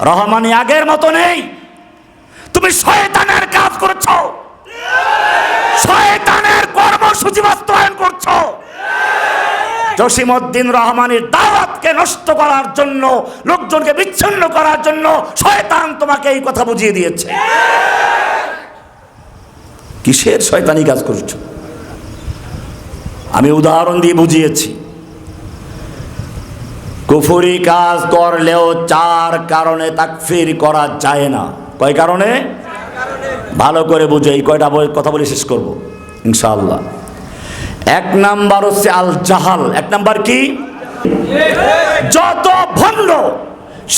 রহমানি আগের মতো নেই। তুমি শয়তানের কাজ করছ। শয়তানের কর্মসূচি বাস্তবায়ন করছ। জসিমউদ্দিন রহমানের দাওয়াতকে নষ্ট করার জন্য, লোকজনকে বিচ্ছিন্ন করার জন্য শয়তান তোমাকে এই কথা বুঝিয়ে দিয়েছে। কিসের শয়তানি কাজ করছ? আমি উদাহরণ দিয়ে বুঝিয়েছি। কুফুরি কাজ করলেও চার কারণে তাকফির করা যায় না। কয় কারণে? ভালো করে বুঝে, এই কয়টা কথা বলে শেষ করব, ইনশাআল্লাহ। এক নাম্বার হচ্ছে আল জাহাল এক নাম্বার কি? যত ভণ্ড,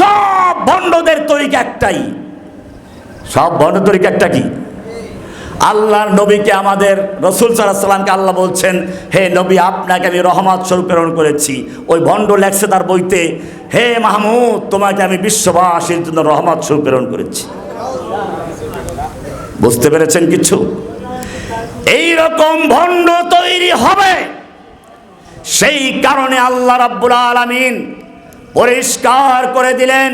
সব ভণ্ডদের তরিকা একটাই। সব ভণ্ড তরিকা একটা কি? আল্লাহর নবীকে আমাদের রসুল সাল্লামকে আল্লাহ বলছেন, হে নবী, আপনাকে আমি রহমত স্বরূপ প্রেরণ করেছি। ওই ভণ্ড লেখছে তার বইতে, হে মাহমুদ, তোমাকে আমি বিশ্ববাসীর জন্য রহমত স্বরূপ প্রেরণ করেছি। বুঝতে পেরেছেন কিছু? এই রকম ভণ্ড তৈরি হবে। সেই কারণে আল্লাহ রাব্বুল আলামিন পরিষ্কার করে দিলেন,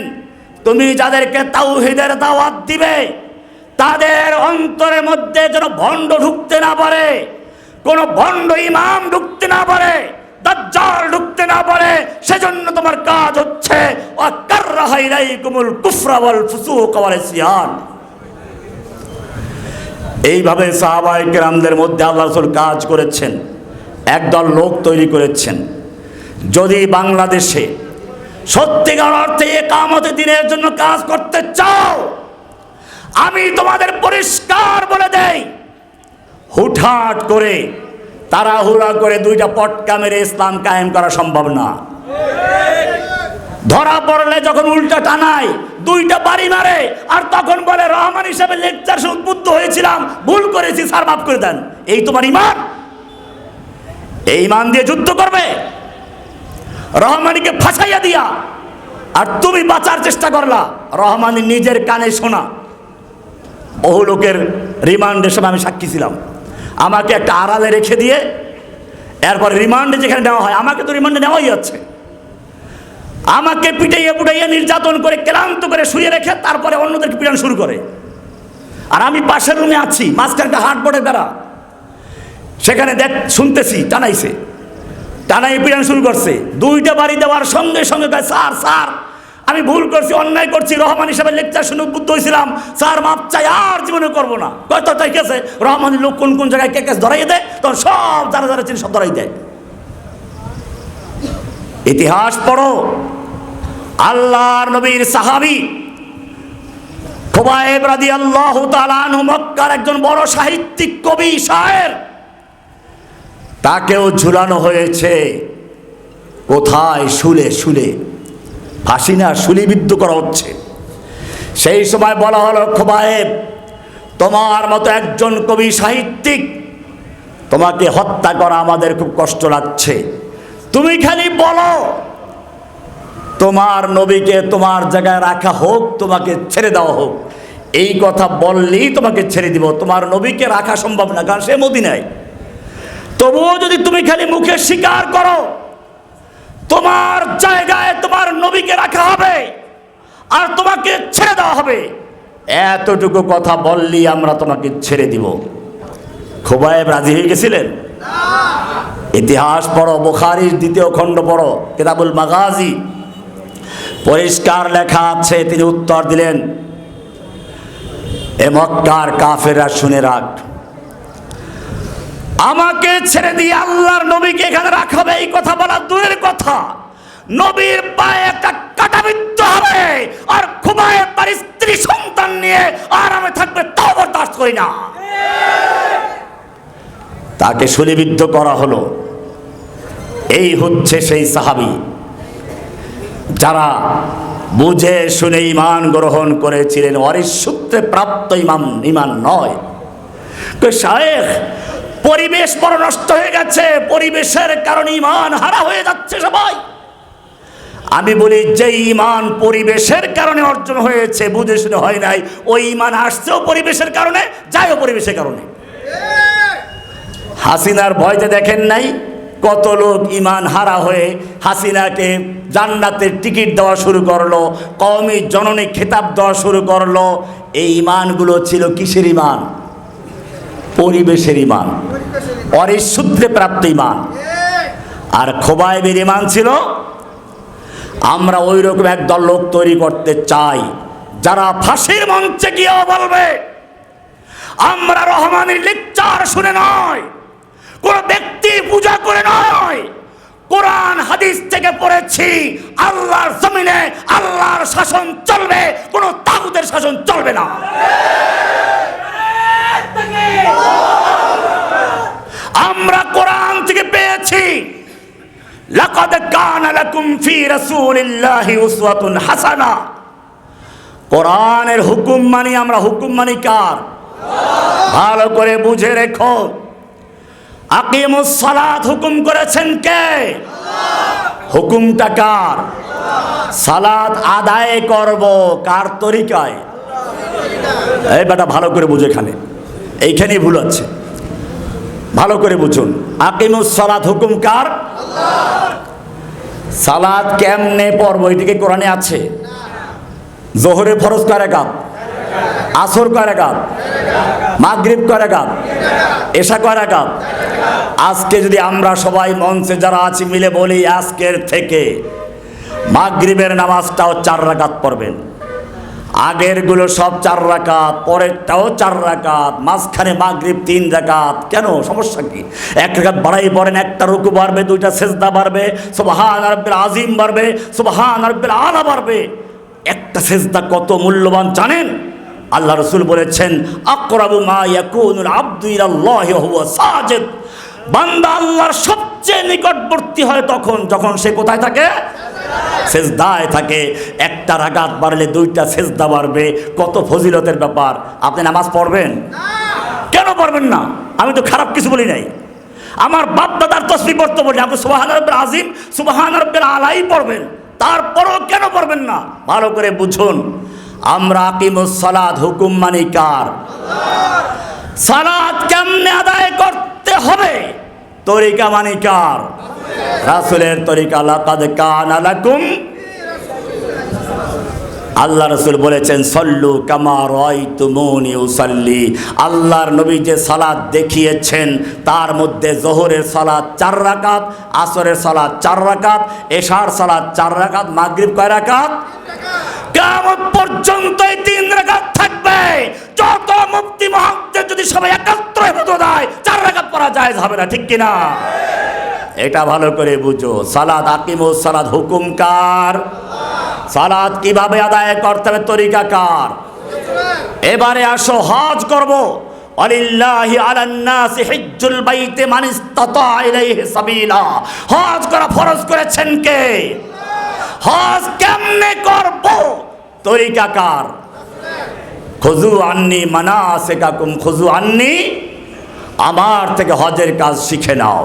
তুমি যাদেরকে তাওহীদের দাওয়াত দিবে তাদের অন্তরের মধ্যে যেন ভণ্ড ঢুকতে না পারে, কোন ভণ্ড ইমাম ঢুকতে না পারে, দাজ্জাল ঢুকতে না পারে, সেজন্য তোমার কাজ হচ্ছে ওয়াকাররাহা ইলাইকুমুল কুফরা ওয়াল ফুসুক ওয়াল ইসয়ান এইভাবে সাহাবাই কেরামদের মধ্যে আল্লাহ রসুল কাজ করেছেন, একদল লোক তৈরি করেছেন। যদি বাংলাদেশে সত্যিকার অর্থে একামতে দিনের জন্য কাজ করতে চাও আমি তোমাদের পরিষ্কার বলে দেই, হুটহাট করে তাড়াহুড়া করে দুইটা পটকা মেরে ইসলাম কায়েম করা সম্ভব না। ধরা পড়লে যখন উল্টা টানায়, দুইটা বাড়ি মারে, আর তখন বলে রহমান হিসাবে লেকচার উদ্বুদ্ধ হয়েছিলাম, ভুল করেছি, স্যার মাফ করে দেন। এই তোমার ইমান? এই ইমান দিয়ে যুদ্ধ করবে? রহমানিকে ফাঁসাইয়া দিয়া, আর তুমি বাঁচার চেষ্টা করলা। রহমানি নিজের কানে শোনা। বহু লোকের রিমান্ডের সময় আমি সাক্ষী ছিলাম। আমাকে একটা আড়ালে রেখে দিয়ে এরপর রিমান্ডে যেখানে নেওয়া হয়, আমাকে তো রিমান্ডে নেওয়াই যাচ্ছে। আমাকে পিটাইয়ে পুটাইয়ে নির্যাতন করে, ক্লান্ত করে শুয়ে রেখে তারপরে অন্যদেরকে পিটানো শুরু করে। আর আমি পাশের রুমে আছি মাঝখানে একটা হাট বোর্ডের বেড়া। সেখানে দেখ, শুনতেছি, টানাইছে। টানাই পিটানো শুরু করছে। দুইটা বাড়ি দেওয়ার সঙ্গে সঙ্গে স্যার স্যার আমি ভুল করছি, অন্যায় করছি, রহমান হিসাবে লেকচার শুনে উদ্বুদ্ধ হয়েছিলাম। স্যার, মাপ চাই, আর জীবনে করব না। কত তাই কেছে রহমানের লোক কোন কোন জায়গায় কে কেস ধরাই দেয়? তখন সব যারা যারা চিনি সব ধরাই দেয়। ইতিহাস পড়ো। আল্লাহর নবীর সাহাবি খোবায়েব রাদি আল্লাহ তালানহু মক্কার একজন বড় সাহিত্যিক কবি, শায়ের। তাকেও ঝুলানো হয়েছে। কোথায়? শুলে শুলে। ফাঁসি না শুলিবিদ্ধ করা হচ্ছে। সেই সময় বলা হলো, খোবায়েব, তোমার মতো একজন কবি সাহিত্যিক, তোমাকে হত্যা করা আমাদের খুব কষ্ট লাগছে। তুমি খালি বলো, তোমার নবীকে তোমার জায়গায় রাখা হোক, তোমাকে ছেড়ে দেওয়া হোক। এই কথা বললেই তোমাকে ছেড়ে দিব। তোমার নবীকে রাখা সম্ভব না, কারণ সে মদিনায়। তবুও যদি তুমি খালি মুখে স্বীকার করো তোমার জায়গায় তোমার নবীকে রাখা হবে আর তোমাকে ছেড়ে দেওয়া হবে। এতটুকু কথা বললি আমরা তোমাকে ছেড়ে দিব। খোবায়েব রাজি হয়ে গেছিলেন? ইতিহাস পড়ো, বুখারির দ্বিতীয় খণ্ড পড়ো, কেতাবুল মাগাজি। পরিষ্কার লেখা আছে, তিনি উত্তর দিলেন, এ মক্কার কাফেরা শুনে রাখ আমাকে ছেড়ে দিয়ে আল্লাহর নবীকে এখানে রাখাবে এই কথা বলা দূরের কথা। নবীর পায়ে একটা কাটাবিদ্ধ হবে, আর খুবায় তার স্ত্রী সন্তান নিয়ে আরামে থাকবে তাও বরদাস্ত করি না। তাকে সুলিবিদ্ধ করা হলো। এই হচ্ছে সেই সাহাবি, যারা বুঝে শুনে ইমান গ্রহণ করেছিলেন। অরিস সূত্রে প্রাপ্ত ইমাম ইমান নয়। তো শায়েখ পরিবেশ বড় নষ্ট হয়ে গেছে, পরিবেশের কারণে ইমান হারা হয়ে যাচ্ছে সবাই। আমি বলি, যে ইমান পরিবেশের কারণে অর্জন হয়েছে, বুঝে শুনে হয় নাই, ওই ইমান আসছেও পরিবেশের কারণে, যায়ও পরিবেশের কারণে। হাসিনার ভয়তে দেখেন নাই কত লোক ইমান হারা হয়ে হাসিনাকে জান্নাতের টিকিট দেওয়া শুরু করল, কওমি জননী খেতাব দেওয়া শুরু করল। এই ইমানগুলো ছিল কিসের ইমান পরিবেশের ইমান অরিসূত্রে প্রাপ্ত ইমান। আর খোবাইবের ইমান ছিল, আমরা ওই রকম একদল লোক তৈরি করতে চাই, যারা ফাঁসির মঞ্চে গিয়েও বলবে, আমরা রহমানের লেকচার শুনে নয়, কোন ব্যক্তি পূজা করে নয়, কোরআন হাদিস থেকে পড়েছি, আল্লাহর জমিনে আল্লাহর শাসন চলবে, কোন তাগুদের শাসন চলবে না। আমরা কোরআন থেকে পেয়েছি। লাকাদ কানা লাকুম ফি রাসূলিল্লাহি উসওয়াতুন হাসানা। কোরআনের হুকুম মানি আমরা, হুকুম মানি কার? ভালো করে বুঝে রেখো। আকিমুস সালাত হুকুম করেছেন কে? হুকুমটা কার? সালাত আদায় করব কার তরিকায়? এই বেটা ভালো করে বুঝে এখানে এইখানেই ভুল আছে ভালো করে বুঝুন। আকিমুস সালাত হুকুম কার? সালাত কেমনে পড়ব? এটিকে কোরআনে আছে। জোহরে ফরজ কয় কাপ? আসর কয় কাপ? মাগরিব কয় কাপ? এশা কয় কাপ? আজকে যদি আমরা সবাই মঞ্চে যারা আছি, মিলে বলি আজকের থেকে মাগরিবের নামাজটাও চার রাকাত পড়বেন। আগেরগুলো সব চার রাকাত পরেরটাও চার রাকাত, মাঝখানে মাগরিব তিন রাকাত। কেন? সমস্যা কি? এক রাকাত বাড়াই পড়েন, একটা রুকু বাড়বে, দুইটা সেজদা বাড়বে, সুবহান রাব্বিল আজিম বাড়বে, সুবহান রাব্বিল আলা বাড়বে। একটা সেজদা কত মূল্যবান জানেন? আল্লাহ রসুল বলেছেন, আকরাবু মা ইয়াকুনুল আব্দু ইলাল্লাহি ওয়া হুয়া সাজিদ। বান্দা আল্লাহর সবচেয়ে নিকটবর্তী হয় তখন, যখন সে কোথায় থাকে? সেজদায় থাকে। একটা রাগাত বাড়লে দুইটা সেজদা বাড়বে। কত ফজিলতের ব্যাপার। আপনি নামাজ পড়বেন? কেন পড়বেন না? আমি তো খারাপ কিছু বলি নাই। আমার বাপ দাদার তসবি পড়তে বলি, আপনি সুবাহান রব্বের আজিম সুবাহান রব্বের আলাই পড়বেন। তারপরও কেন পড়বেন না? ভালো করে বুঝুন। আমরা আকিমুস সালাদ হুকুম মানি কার? সালাদ কেমনে করতে হবে। তরিকা মানি কার? রাসুলের তরিকা লাকাদ কানা লাকুম। আল্লাহ রসুল বলেছেন সল্লু কামা রয় তুমনি উসাল্লি। আল্লাহর নবী যে সালাদ দেখিয়েছেন তার মধ্যে জোহরের সালাদ চার রাকাত আসরের সালাদ চার রাকাত এশার সালাদ চার রাকাত মাগরিব কয় রাকাত? কেমন পর্যন্ত এই তিন রাকাত। যত মুক্তি মহাত্মের যদি সবাই একাত্র হতে দেয়, চার রাকাত পড়া যায় হবে না, ঠিক কিনা এটা ভালো করে বুঝো। সালাদ আকিমুস, সালাদ হুকুম সালাদ কীভাবে আদায় করতে হবে, তরিকা এবারে আসো, হজ করব। অলিল্লাহি আলান্নাসি হিজ্জুল বাইতে মান ইসতাতা ইলাইহি সাবিলা। হজ করা ফরজ করেছেন কে? হজ কেমনে করব? তরিকা কার? খুজু আন্নি কাকুম খুজু আননি, আমার থেকে হজের কাজ শিখে নাও।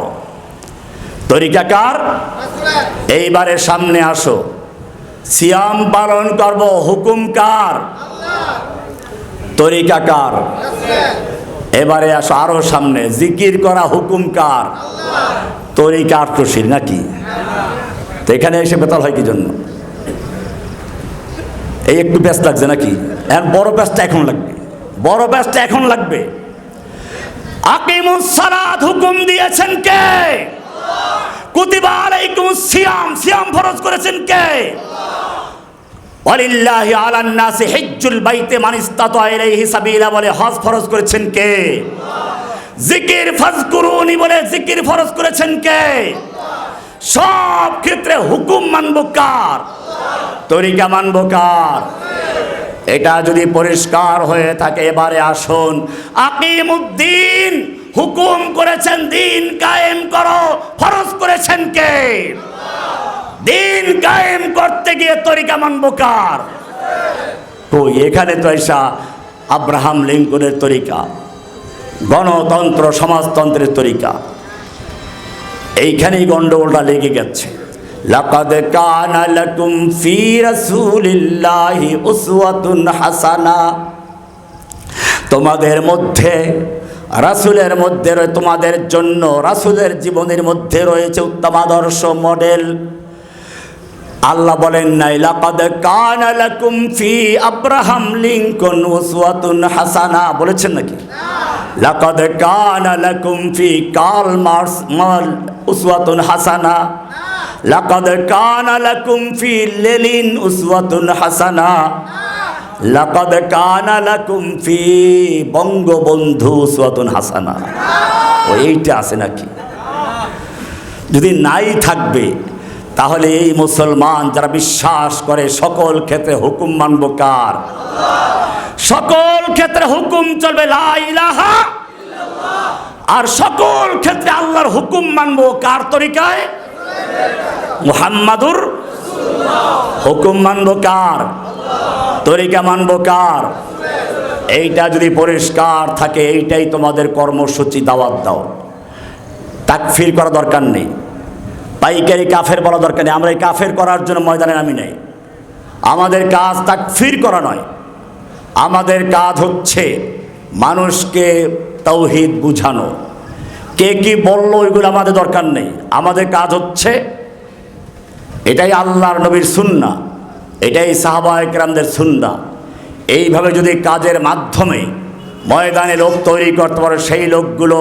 তরিকাকার এইবারে সামনে আসো। সিয়াম পালন করব, হুকুম কার? তরিকাকার এবারে আসো আরও সামনে, জিকির করা হুকুম কার? তরিকার তসির নাকি? তো এখানে এসে বেতাল হয় কি জন্য? এই একটু ব্যস্ত লাগছে নাকি? এখন বড় ব্যস্ত এখন লাগবে। বড় ব্যস্ত এখন লাগবে। আকিমুস সালাত হুকুম দিয়েছেন কে? কুতিবা আলাইকুম সিয়াম। সিয়াম ফরজ করেছেন কে? ওয়ালিল্লাহি আলান নাসি হিজ্জুল বাইতে মান ইসতাতা ইলাইহি সাবিলা বলে হজ ফরজ করেছেন কে? জিকির ফাজকুরুনি বলে জিকির ফরজ করেছেন কে? সব ক্ষেত্রে হুকুম মানব কার? তরিকা মানব কার? এটা যদি পরিষ্কার হয়ে থাকে, এবারে আসুন। আকিমুদ্দিন, হুকুম করেছেন, দিন কায়েম করো। ফরজ করেছেন কে? দিন কায়েম করতে গিয়ে তরিকা মানব কার? কই, এখানে তো এসা আব্রাহাম লিঙ্কনের তরিকা। গণতন্ত্র, সমাজতন্ত্রের তরিকা। এইখানেই গন্ডগোলটা লেগে গেছে। লাকাদ কানা লাকুম ফি রাসূলিল্লাহি উসওয়াতুন হাসানা। তোমাদের মধ্যে, রাসুলের মধ্যে তোমাদের জন্য রাসুলের জীবনের মধ্যে রয়েছে উত্তম আদর্শ মডেল। আল্লাহ বলেন নাই লাকাদ কানা লাকুম ফি আব্রাহাম লিংকন উসওয়াতুন হাসানা। বলেছেন নাকি? লাকাদ কানা লাকুম ফি কার্ল মার্কস মাল উসওয়াতুন হাসানা। লাকাদ কানা লাকুম ফি লেলিন উসওয়াতুন হাসানা। লাকাদ কানা লাকুম ফি বঙ্গবন্ধু উসওয়াতুন হাসানা। ও এইটা আছে নাকি? যদি নাই থাকবে তাহলে এই মুসলমান যারা বিশ্বাস করে, সকল ক্ষেত্রে হুকুম মানব কার? সকল ক্ষেত্রে হুকুম চলবে, লা ইলাহা আর সকল ক্ষেত্রে আল্লাহর হুকুম মানব কার তরিকায়? মুহাম্মাদুর হুকুম মানব কার? তরিকা মানব কার? এইটা যদি পরিষ্কার থাকে, এইটাই তোমাদের কর্মসূচি দাওয়াত দাও। তাকফির করা দরকার নেই। পাইকারি কাফের বলা দরকার নেই। আমরা এই কাফের করার জন্য ময়দানে নামি নেই। আমাদের কাজ তাকফির করা নয়। আমাদের কাজ হচ্ছে মানুষকে তৌহিদ বুঝানো। কে কি বলল ওইগুলো আমাদের দরকার নেই। আমাদের কাজ হচ্ছে এটাই আল্লাহর নবীর সুন্না এটাই সাহাবা একরামদের সুন্না এইভাবে যদি কাজের মাধ্যমে ময়দানে লোক তৈরি করতে পারে, সেই লোকগুলো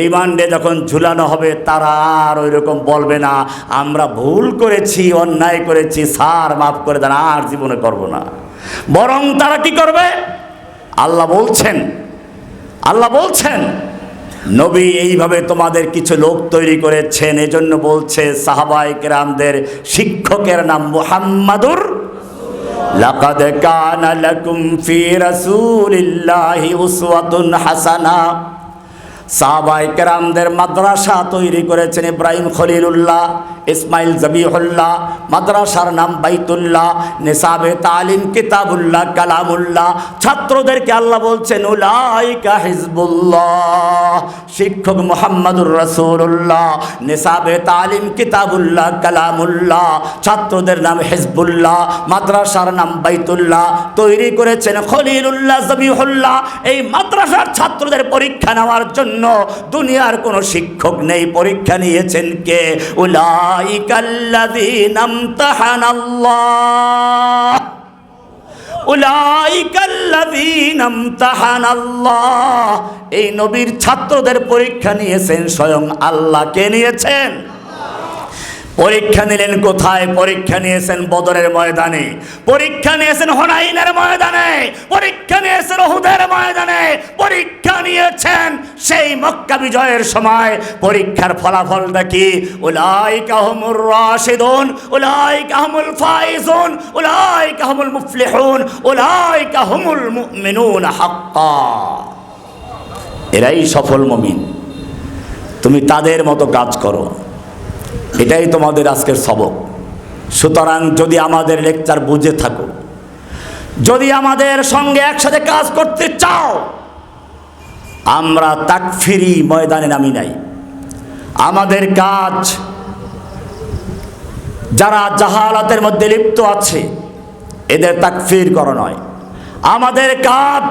রিমান্ডে যখন ঝুলানো হবে, তারা আর ওই রকম বলবে না, আমরা ভুল করেছি, অন্যায় করেছি সার মাফ করে দেন, আর জীবনে করব না। বরং তারা কি করবে? আল্লাহ বলছেন আল্লাহ বলছেন, নবী এইভাবে তোমাদের কিছু লোক তৈরি করেছেন। এজন্য বলছে সাহাবাই কেরামদের শিক্ষকের নাম মুহাম্মাদুর লাকাদ কানা লাকুম ফি রাসূলিল্লাহি উসওয়াতুন হাসানা সাহাবাই কেরামদের মাদ্রাসা তৈরি করেছেন ইব্রাহিম খলিলুল্লাহ, ইসমাইল জবিহুল্লাহ, মাদ্রাসার নাম বাইতুল্লাহ, নিসাবে তালিম কিতাবুল্লাহ, কালামুল্লাহ। ছাত্রদেরকে আল্লাহ বলছেন, উলাইকা হিজবুল্লাহ, শিক্ষক মোহাম্মদুর রসুল্লাহ নিসাবে তালিম কিতাবুল্লাহ, কালামুল্লাহ। ছাত্রদের নাম হিজবুল্লাহ, মাদ্রাসার নাম বাইতুল্লাহ। তৈরি করেছেন খলিলুল্লাহ, জবিহুল্লাহ। এই মাদ্রাসার ছাত্রদের পরীক্ষা নেওয়ার জন্য দুনিয়ার কোনো শিক্ষক নেই, পরীক্ষা নিয়েছেন কে? এই নবীর ছাত্রদের পরীক্ষা নিয়েছেন, স্বয়ং আল্লাহ কে নিয়েছেন? পরীক্ষা নিলেন কোথায়? পরীক্ষা নিয়েছেন বদরের ময়দানে। পরীক্ষা নিয়েছেন হনাইনের ময়দানে। পরীক্ষা নিয়েছেন ওহুদের ময়দানে। পরীক্ষা নিয়েছেন সেই মক্কা বিজয়ের সময়। পরীক্ষার ফলাফলটা কি? উলাই কাহমুর রাশিদুন উলাই কাহমুল ফাইজুন উলাই কাহমুল মুফলিহুন উলাই কাহমুল মুমিনুন হাক্কা। এরাই সফল মমিন। তুমি তাদের মতো কাজ করো। এটাই তোমাদের আজকের সবক। সুতরাং যদি আমাদের লেকচার বুঝে থাকো, যদি আমাদের সঙ্গে একসাথে কাজ করতে চাও, আমরা তাকফিরি ময়দানে নামি নাই। আমাদের কাজ, যারা জাহালাতের মধ্যে লিপ্ত আছে, এদের তাকফির করা নয়। আমাদের কাজ,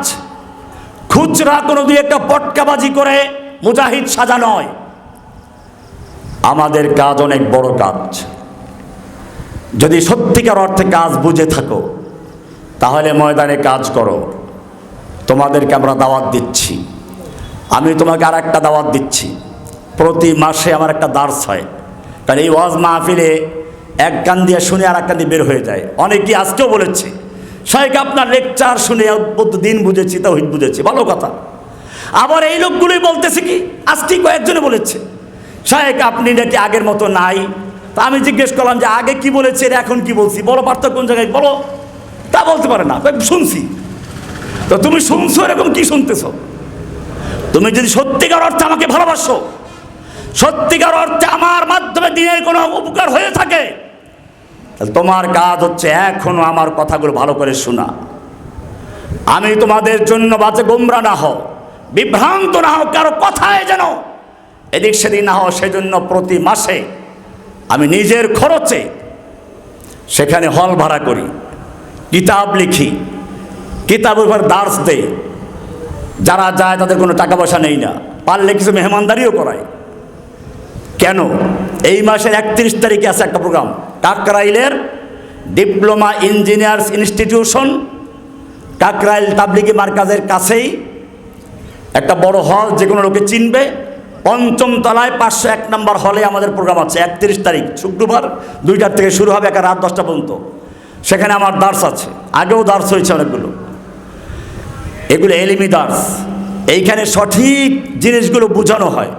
খুচরা কোনো দুই একটা পটকাবাজি করে মুজাহিদ সাজা নয়। আমাদের কাজ অনেক বড় কাজ। যদি সত্যিকার অর্থে কাজ বুঝে থাকো, তাহলে ময়দানে কাজ করো। তোমাদেরকে আমরা দাওয়াত দিচ্ছি। আমি তোমাকে আর একটা দাওয়াত দিচ্ছি। প্রতি মাসে আমার একটা দার্স হয়। কারণ এই ওয়াজ মাহফিলে এক কান দিয়ে শুনে আর এক কান দিয়ে বের হয়ে যায়। অনেকেই আজকেও বলেছে শাহেক আপনার লেকচার শুনে অদ্ভুত দিন বুঝেছি, তাহিদ বুঝেছি। ভালো কথা। আবার এই লোকগুলোই বলতেছে কি, আজকে কয়েকজনে বলেছে শাহেক আপনি নাকি আগের মতো নাই? তা আমি জিজ্ঞেস করলাম যে, আগে কি বলেছে এখন কি বলছি? বলো পার্থক্য কোন জায়গায়? বলো। তা বলতে পারে না শুনছি। তো তুমি শুনছো, এরকম কি শুনতেছ? তুমি যদি সত্যিকার অর্থে আমাকে ভালোবাসো, সত্যিকার অর্থে আমার মাধ্যমে দিনের কোনো উপকার হয়ে থাকে তোমার কাজ হচ্ছে এখনও আমার কথাগুলো ভালো করে শোনা। আমি তোমাদের জন্য বাজে গোমরা না হও, বিভ্রান্ত না হও, কারও কথায় যেন এদিক সেদিক না হও সেজন্য প্রতি মাসে আমি নিজের খরচে সেখানে হল ভাড়া করি, কিতাব লিখি কিতাবের উপর দার্স দেই। যারা যায় তাদের কোনো টাকা পয়সা নেই না, পারলে কিছু মেহমানদারিও করায়। কেন? এই মাসের একত্রিশ তারিখে আছে একটা প্রোগ্রাম, কাকরাইলের ডিপ্লোমা ইঞ্জিনিয়ার্স ইনস্টিটিউশন, কাকরাইল তাবলিগি মার্কাজের কাছেই একটা বড় হল যে কোনো লোকে চিনবে। পঞ্চম তলায় পাঁচশো এক নম্বর হলে আমাদের প্রোগ্রাম আছে, একত্রিশ তারিখ, শুক্রবার, দুইটার থেকে শুরু হবে একা রাত দশটা পর্যন্ত। সেখানে আমার দার্স আছে, আগেও দার্স হয়েছে অনেকগুলো। এগুলো এলিমি দার্স এইখানে সঠিক জিনিসগুলো বোঝানো হয়।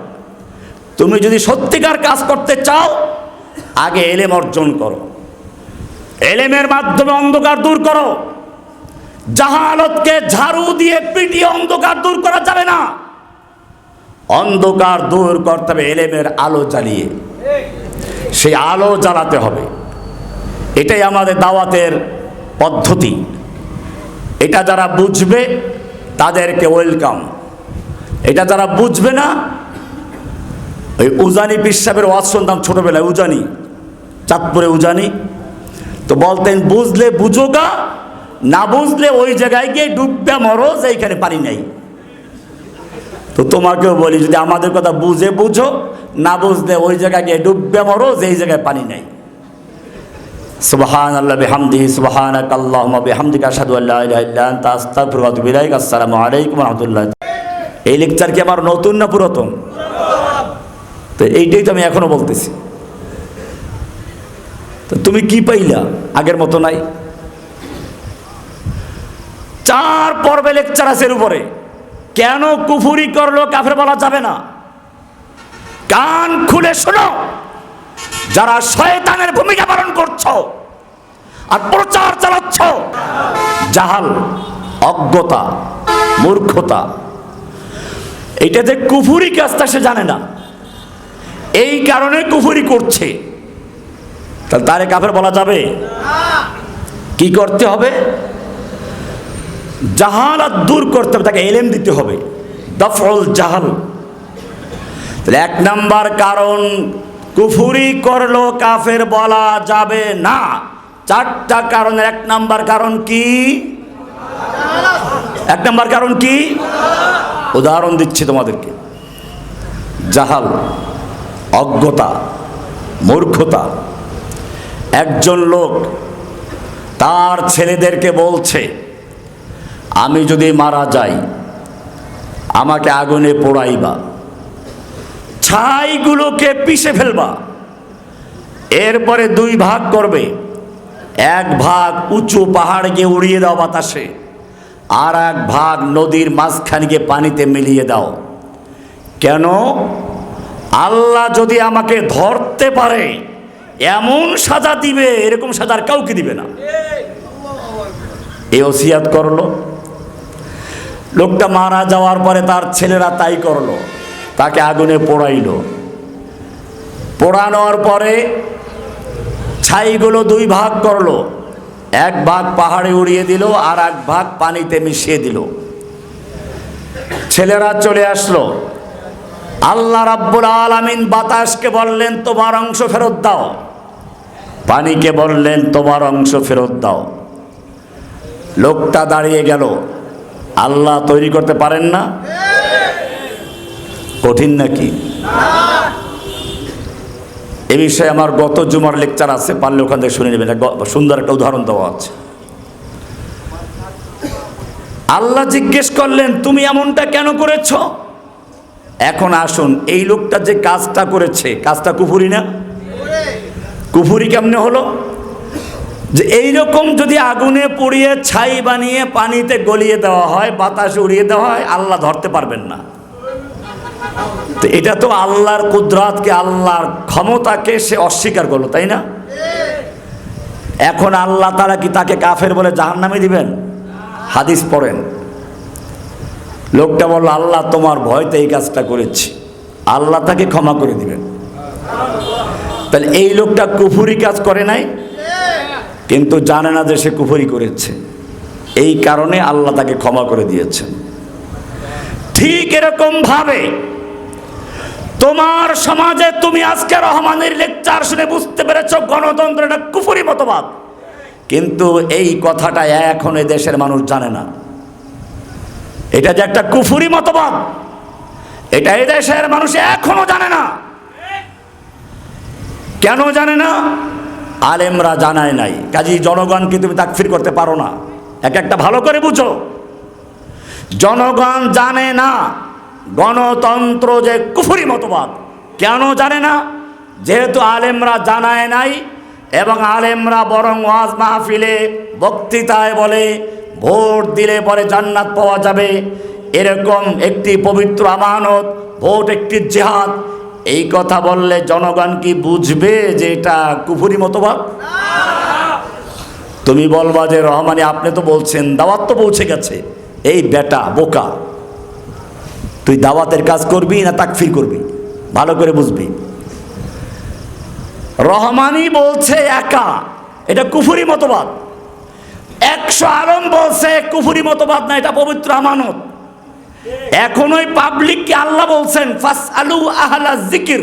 তুমি যদি সত্যিকার কাজ করতে চাও, আগে এলেম অর্জন করো। এলেমের মাধ্যমে অন্ধকার দূর করো। জাহালতকে ঝাড়ু দিয়ে পিটিয়ে অন্ধকার দূর করা যাবে না। অন্ধকার দূর করতে হবে, এলেমের আলো জ্বালিয়ে। সেই আলো জ্বালাতে হবে। এটাই আমাদের দাওয়াতের পদ্ধতি। এটা যারা বুঝবে, তাদেরকে ওয়েলকাম। এটা যারা বুঝবে না, ওই উজানি পিসাবের ওয়াজ শুনতাম ছোটোবেলায়, উজানি, চাঁদপুরে উজানি। তো বলতেন, বুঝলে বুঝোগা, না বুঝলে ওই জায়গায় গিয়ে ডুববে মরো যে এইখানে পানি নেই। তো তোমাকেও বলি, যদি আমাদের কথা বুঝে বুঝো, না বুঝলে ওই জায়গায় গিয়ে ডুববে মরো যে এই জায়গায় পানি নেই। সুবহান আল্লাহ বিহামদিহি সুবহানাক আল্লাহুম্মা বিহামদিকা, আশহাদু আল্লা ইলাহা ইল্লা আনতা, আস্তাগফিরুকা ওয়া আতুবু আসসালামু আলাইকুম রাহমাতুল্লাহ। এই লেকচার কি আমার নতুন না পুরাতন? তো এইটাই তো আমি এখনও বলতেছি। তো তুমি কি পাইলা? আগের মতো নাই। চার পর্বে লেকচার আছে এর উপরে। কেন কুফুরি করল কাফের বলা যাবে না? কান খুলে শোনো। যারা শয়তানের ভূমিকা পালন করছ আর প্রচার চালাচ্ছ, জাহাল, অজ্ঞতা, মূর্খতা এটা যে কুফুরি কাজটা সে জানে না। এই কারণে কুফুরি করছে। তাহলে তারে কাফের বলা যাবে? কি করতে হবে? জাহালাত দূর করতে হবে, তাকে এলেম দিতে হবে। দফল জাহাল। তাহলে এক নাম্বার কারণ, কুফুরি করল কাফের বলা যাবে না। চারটা কারণের এক নাম্বার কারণ কি? এক নাম্বার কারণ কি? উদাহরণ দিচ্ছি তোমাদেরকে। জাহাল, অজ্ঞতা, মূর্খতা। একজন লোক তার ছেলেদেরকে বলছে আমি যদি মারা যাই আমাকে আগুনে পোড়াইবা ছাইগুলোকে পিষে ফেলবা। এরপরে দুই ভাগ করবে। এক ভাগ উঁচু পাহাড় গিয়ে উড়িয়ে দাও বাতাসে আর এক ভাগ নদীর মাঝখানে গিয়ে পানিতে মিলিয়ে দাও। কেন? আল্লাহ যদি আমাকে ধরতে পারে এমন সাজা দিবে এরকম সাজা আর কাউকে দিবে না। এ ওসিয়াত করল। লোকটা মারা যাওয়ার পরে তার ছেলেরা তাই করল। তাকে আগুনে পোড়াইলো। পোড়ানোর পরে ছাইগুলো দুই ভাগ করল। এক ভাগ পাহাড়ে উড়িয়ে দিল আর এক ভাগ পানিতে মিশিয়ে দিল। ছেলেরা চলে আসলো। আল্লাহ রাব্বুল আলামিন বাতাসকে বললেন, তোমার অংশ ফেরত দাও। পানিকে বললেন, তোমার অংশ ফেরত দাও। লোকটা দাঁড়িয়ে গেল। আল্লাহ তৈরি করতে পারেন না? কঠিন নাকি? এ বিষয়ে আমার গত জুমার লেকচার আছে, পারলে ওখান থেকে শুনে নেবেন। সুন্দর একটা উদাহরণ দেওয়া আছে। আল্লাহ জিজ্ঞেস করলেন, তুমি এমনটা কেন করেছ? এখন আসুন, এই লোকটা যে কাজটা করেছে, কাজটা কুফুরি না? কুফুরি কেমনে হলো? যে এইরকম যদি আগুনে পুড়িয়ে ছাই বানিয়ে পানিতে গলিয়ে দেওয়া হয়, বাতাসে উড়িয়ে দেওয়া হয়, আল্লাহ ধরতে পারবেন না। তো এটা তো আল্লাহর কুদরাতকে, আল্লাহর ক্ষমতাকে সে অস্বীকার করল, তাই না? এখন আল্লাহ তারা কি তাকে কাফের বলে জাহান্নামে দিবেন? হাদিস পড়েন। লোকটা বলল, আল্লাহ তোমার ভয়তে এই কাজটা করেছি। আল্লাহ তাকে ক্ষমা করে দিবেন। তাহলে এই লোকটা কুফুরি কাজ করে নাই? কিন্তু জানে না যে সে কুফুরি করেছে। এই কারণে আল্লাহ তাকে ক্ষমা করে দিয়েছেন। ঠিক এরকম ভাবে তোমার সমাজে তুমি আজকে রহমানের লেকচার শুনে বুঝতে পেরেছ গণতন্ত্র এটা কুফুরি মতবাদ। কিন্তু এই কথাটা এখন এ দেশের মানুষ জানে না। এটা যে একটা কুফুরি মতবাদ, এটা এই দেশের মানুষ এখনও জানে না। কেন জানে না? আলেমরা জানায় নাই। কাজী জনগণকে তুমি তাকফির করতে পারো না। এক একটা ভালো করে বুঝো। জনগণ জানে না গণতন্ত্র যে কুফুরি মতবাদ। কেন জানে না? যেহেতু আলেমরা জানায় নাই এবং আলেমরা বরং ওয়াজ মাহফিলে বক্তৃতায় বলে ভোট দিলে পরে জান্নাত পাওয়া যাবে। এরকম একটি পবিত্র আমানত, ভোট একটি জেহাদ এই কথা বললে জনগণ কি বুঝবে যে এটা কুফুরি মতবাদ? তুমি বলবা যে রহমানি, আপনি তো বলছেন, দাওয়াত তো পৌঁছে গেছে। এই বেটা, বোকা, তুই দাওয়াতের কাজ করবি না তাকফির করবি? ভালো করে বুঝবি। রহমানি বলছে একা, এটা কুফুরি মতবাদ। একশো আলম বলছে কুফুরি মতবাদ না, এটা পবিত্র আমানত। এখন ওই পাবলিককে আল্লাহ বলছেন ফাস আলু আহলা জিকির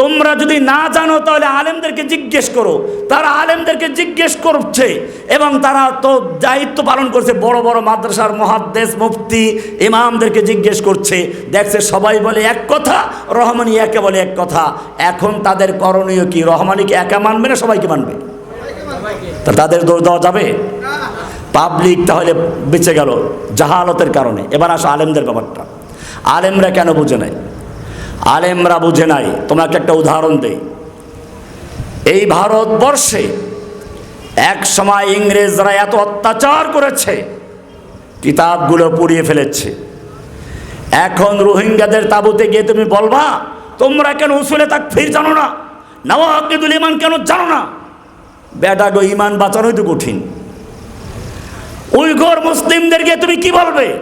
তোমরা যদি না জানো, তাহলে আলেমদেরকে জিজ্ঞেস করো। তারা আলেমদেরকে জিজ্ঞেস করছে এবং তারা তো দায়িত্ব পালন করছে। বড় বড় মাদ্রাসার মহাদ্দেশ, মুফতি, ইমামদেরকে জিজ্ঞেস করছে। দেখছে সবাই বলে এক কথা, রহমানি একে বলে এক কথা। এখন তাদের করণীয় কি? রহমানিকে একা মানবে না সবাইকে মানবে? তা তাদের দোষ দেওয়া যাবে? পাবলিক তাহলে বেঁচে গেল জাহালতের কারণে। এবার আসো আলেমদের ব্যাপারটা। আলেমরা কেন বুঝে নাই? আলেমরা বুঝে নাই। তোমাকে একটা উদাহরণ দেই। এই ভারতবর্ষে এক সময় ইংরেজরা এত অত্যাচার করেছে, কিতাবগুলো পুড়িয়ে ফেলেছে। এখন রোহিঙ্গাদের তাবুতে গিয়ে তুমি বলবা, তোমরা কেন উসুলে তাক ফির জানো না? নওয়াকিদুল ইমান কেন জানো না? বেটা গো, ইমান বাঁচানোই তো কঠিন। উইঘর মুসলিমদেরকে তুমি কি বলবে?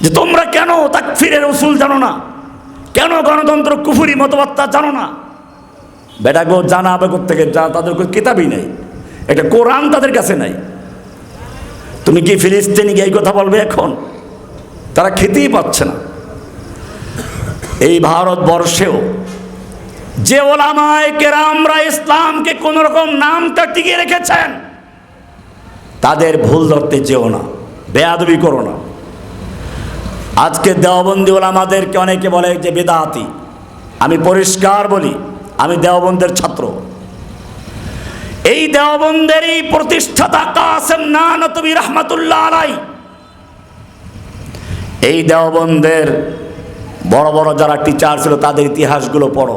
যে তোমরা কেন তাকফিরের উসুল জানো না? কেন গণতন্ত্র কুফুরি মতবার্তা জানো না? বেটা গো জানা হবে থেকে যা, তাদের কোনো কিতাবই নেই। একটা কোরআন তাদের কাছে নাই। তুমি কি ফিলিস্তিনি গিয়ে এই কথা বলবে এখন? তারা খেতেই পাচ্ছে না। এই ভারতবর্ষেও যে ওলামায় কেরামরা ইসলামকে কোন রকম নামটা টিকিয়ে রেখেছেন তাদের ভুল ধরতে যেও না, বেয়াদবি করো না। আজকে দেওবন্দি ওলামাদেরকে অনেকে বলে যে বেদাতি আমি পরিষ্কার বলি, আমি দেওবন্দের ছাত্র। এই দেওবন্দের এই প্রতিষ্ঠাতা কাসেম নানতবি রহমতুল্লাহ আলাই এই দেওবন্দের বড় বড় যারা টিচার ছিল, তাদের ইতিহাসগুলো পড়ো।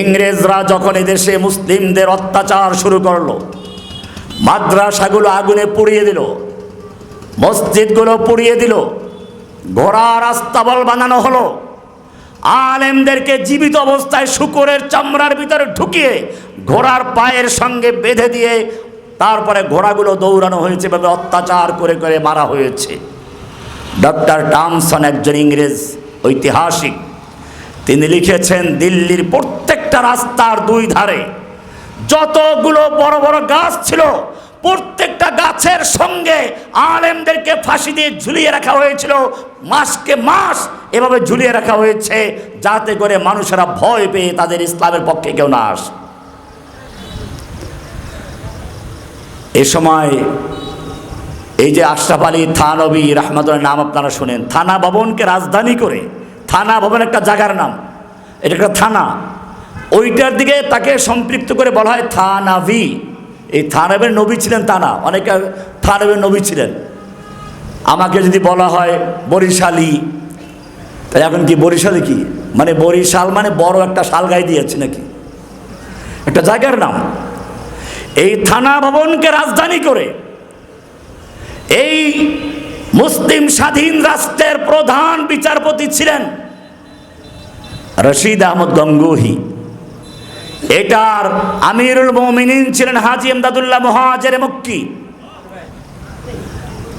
ইংরেজরা যখন এদেশে মুসলিমদের অত্যাচার শুরু করল মাদ্রাসাগুলো আগুনে পুড়িয়ে দিল, মসজিদগুলো পুড়িয়ে দিল ঘোড়ার আস্তাবল বানানো হলো। আলেমদেরকে জীবিত অবস্থায় শুকরের চামড়ার ভিতরে ঢুকিয়ে ঘোড়ার পায়ের সঙ্গে বেঁধে দিয়ে তারপরে ঘোড়াগুলো দৌড়ানো হয়েছে, এভাবে অত্যাচার করে করে মারা হয়েছে। ডক্টর টামসন একজন ইংরেজ ঐতিহাসিক, তিনি লিখেছেন, দিল্লির প্রত্যেকটা রাস্তার দুই ধারে যতগুলো বড় বড় গাছ ছিল, প্রত্যেকটা গাছের সঙ্গে আলেমদেরকে ফাঁসি দিয়ে ঝুলিয়ে রাখা হয়েছিল। মাসকে মাস এভাবে ঝুলিয়ে রাখা হয়েছে, যাতে করে মানুষেরা ভয় পেয়ে তাদের ইসলামের পক্ষে কেউ না আস। এ সময় এই যে আশরাফ আলী থানবী রহমতুল্লাহ নাম আপনারা শোনেন। থানা ভবনকে রাজধানী করে, থানা ভবন একটা জায়গার নাম। এটা একটা থানা। ওইটার দিকে তাকে সম্পৃক্ত করে বলা হয় থানাভি। এই থানাবের নবী ছিলেন তা না, অনেকে থানাবের নবী ছিলেন। আমাকে যদি বলা হয় বরিশালি তাই এখন কি বরিশালে কি? মানে বরিশাল মানে বড় একটা শাল গায়ে দিয়েছে নাকি? একটা জায়গার নাম। এই থানা ভবনকে রাজধানী করে এই মুসলিম স্বাধীন রাষ্ট্রের প্রধান বিচারপতি ছিলেন রশিদ আহমদ গঙ্গোহী। এটার আমিরুল মমিনিন ছিলেন হাজি এমদাদুল্লাহ মহাজের মক্কি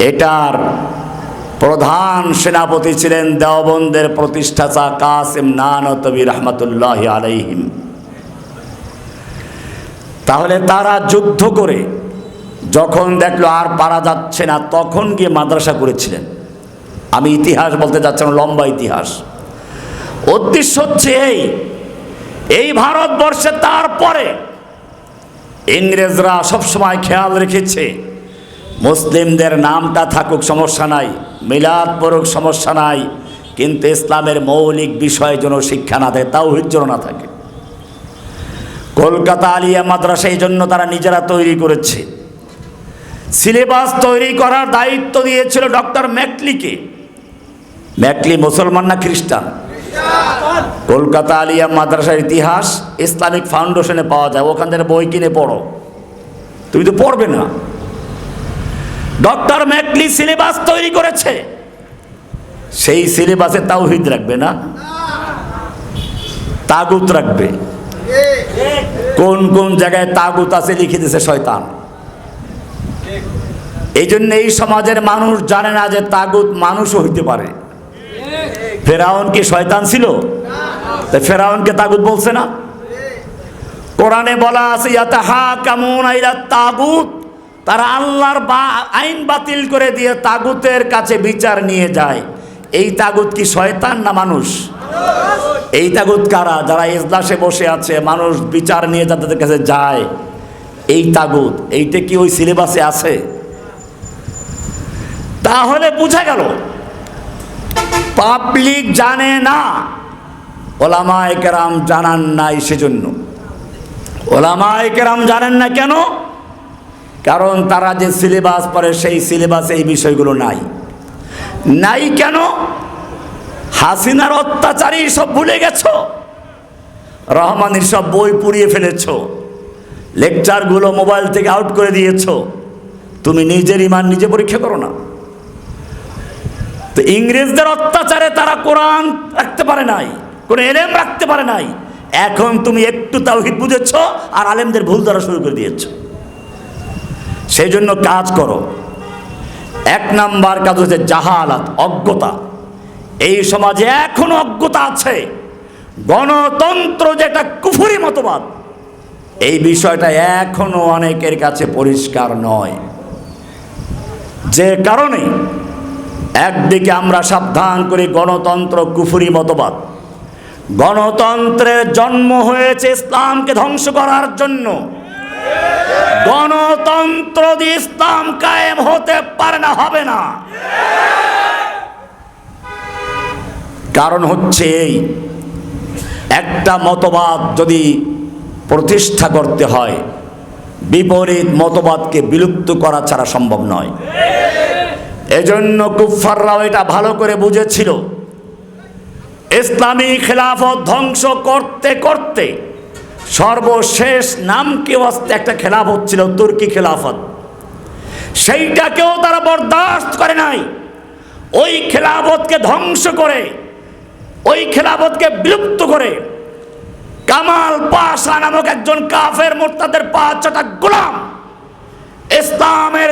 এটার প্রধান সেনাপতি ছিলেন দেওবন্দের প্রতিষ্ঠাতা কাসিম নানতবি রহমতুল্লাহ আলাইহিম। তাহলে তারা যুদ্ধ করে যখন দেখল আর পারা যাচ্ছে না, তখন গিয়ে মাদ্রাসা করেছিলেন। আমি ইতিহাস বলতে যাচ্ছিলাম লম্বা ইতিহাস। উদ্দেশ্য হচ্ছে এই এই ভারতবর্ষে তারপরে ইংরেজরা সবসময় খেয়াল রেখেছে, মুসলিমদের নামটা থাকুক সমস্যা নাই, মিলাদ পড়ুক সমস্যা নাই, কিন্তু ইসলামের মৌলিক বিষয় যেন শিক্ষা না থাকে তাও যেন না থাকে। কলকাতা আলিয়া মাদ্রাসা এই জন্য তারা নিজেরা তৈরি করেছে। সিলেবাস তৈরি করার দায়িত্ব দিয়েছিল ডক্টর ম্যাকলিকে। ম্যাকলি মুসলমান না খ্রিস্টান? কলকাতা আলিয়া মাদ্রাসার ইতিহাস ইসলামিক ফাউন্ডেশনে পাওয়া যায়। ওখান থেকে বই কিনে পড়ো। তুমি তো পড়বে না। ডক্টর ম্যাকলি সিলেবাস তৈরি করেছে। সেই সিলেবাসে তাওহিদ রাখবে না? তাগুত রাখবে। কোন কোন জায়গায় তাগুত আছে লিখে দিয়েছে শয়তান। এই জন্য এই সমাজের মানুষ জানে না যে তাগুত মানুষও হইতে পারে। ফেরাউন কি শয়তান ছিল? তা ফেরাউনকে তাগুত বলছে না? কোরআনে বলা আছে ইয়াতে হা কেমন আইরা তাগুত। তারা আল্লাহর বা, আইন বাতিল করে দিয়ে তাগুতের কাছে বিচার নিয়ে যায়। এই তাগুত কি শয়তান না মানুষ? এই তাগুত কারা? যারা ইজলাসে বসে আছে, মানুষ বিচার নিয়ে যাদের কাছে যায়। এই তাগুত এইটা কি ওই সিলেবাসে আছে? তাহলে বুঝা গেল পাবলিক জানে না। ওলামা একরাম জানান নাই সেজন্য। ওলামা একরাম জানেন না কেন? কারণ তারা যে সিলেবাস পড়ে সেই সিলেবাসে এই বিষয়গুলো নাই। নাই কেন? হাসিনার অত্যাচারী সব ভুলে গেছ? রহমানের সব বই পুড়িয়ে ফেলেছ? লেকচারগুলো মোবাইল থেকে আউট করে দিয়েছ? তুমি নিজের ইমান নিজে পরীক্ষা করো না। তো ইংরেজদের অত্যাচারে তারা কোরআন রাখতে পারে নাই, কোনো এলেম রাখতে পারে নাই। এখন তুমি একটু তাওহিদ বুঝেছ আর আলেমদের ভুল ধরা শুরু করে দিয়েছ। সেই জন্য কাজ করো। এক নাম্বার কাজ হচ্ছে জাহালাত, অজ্ঞতা। এই সমাজে এখনও অজ্ঞতা আছে। গণতন্ত্র যেটা কুফুরি মতবাদ, এই বিষয়টা এখনও অনেকের কাছে পরিষ্কার নয়। যে কারণে একদিকে আমরা সাবধান করি গণতন্ত্র কুফুরি মতবাদ। গণতন্ত্রের জন্ম হয়েছে ইসলামকে ধ্বংস করার জন্য। গণতন্ত্র দিয়ে ইসলাম কায়েম হতে পারে না, হবে না। কারণ হচ্ছে এই, একটা মতবাদ যদি প্রতিষ্ঠা করতে হয়, বিপরীত মতবাদকে বিলুপ্ত করা ছাড়া সম্ভব নয়। এজন্য কুফাররাও এটা ভালো করে বুঝেছিল। ইসলামী খেলাফত ধ্বংস করতে করতে সর্বশেষ নাম কেউ একটা খেলাফত ছিল, তুর্কি খেলাফত। সেইটাকেও তারা বরদাস্ত করে নাই। ওই খেলাফতকে ধ্বংস করে, ওই খেলাফতকে বিলুপ্ত করে কামাল পাশা নামক একজন কাফের মোর্তাদের পাঁচ ছটা গোলাম ইসলামের